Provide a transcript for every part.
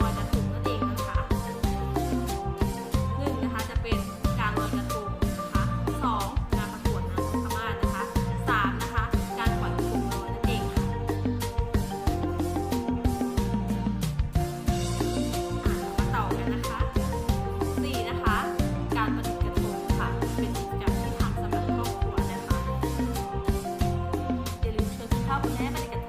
ลอยกระทงนั่นเองนะคะหนึ่งนะคะจะเป็นการลอยกระทงนะคะสองการประกวดนางสามารถนะคะสามนะคะการปล่อยกระทงลอยนั่นเองค่ะมาต่อกันนะคะสี่นะคะ การปฏิกระทงค่ะ เป็นกิจกรรมที่ทำสำหรับครอบครัวนะคะอย่าลืมชวนคุณพ่อคุณแม่มาดิษฐ์กระ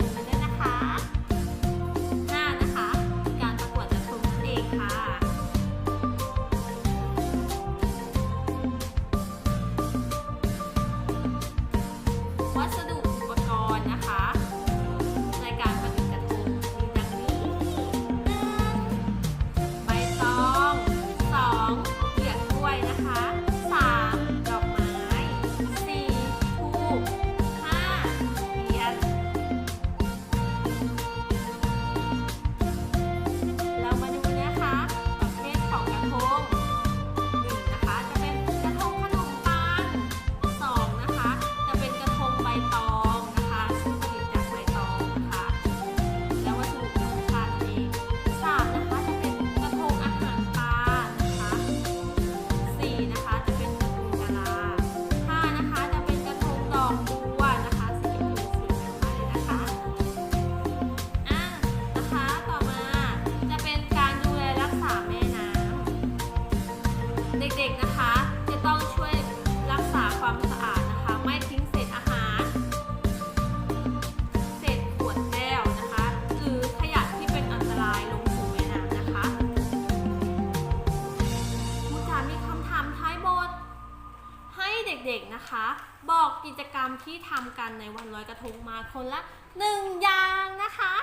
บอกกิจกรรมที่ทำกันในวันลอยกระทงมาคนละหนึ่งอย่างนะคะ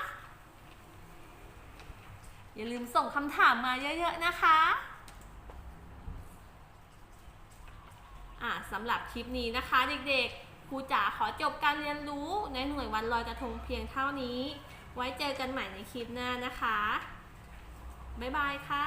อย่าลืมส่งคำถามมาเยอะๆนะคะอะสำหรับคลิปนี้นะคะเด็กๆครูจ๋าขอจบการเรียนรู้ในหน่วยวันลอยกระทงเพียงเท่านี้ ไว้เจอกันใหม่ในคลิปหน้านะคะ บ๊ายบายค่ะ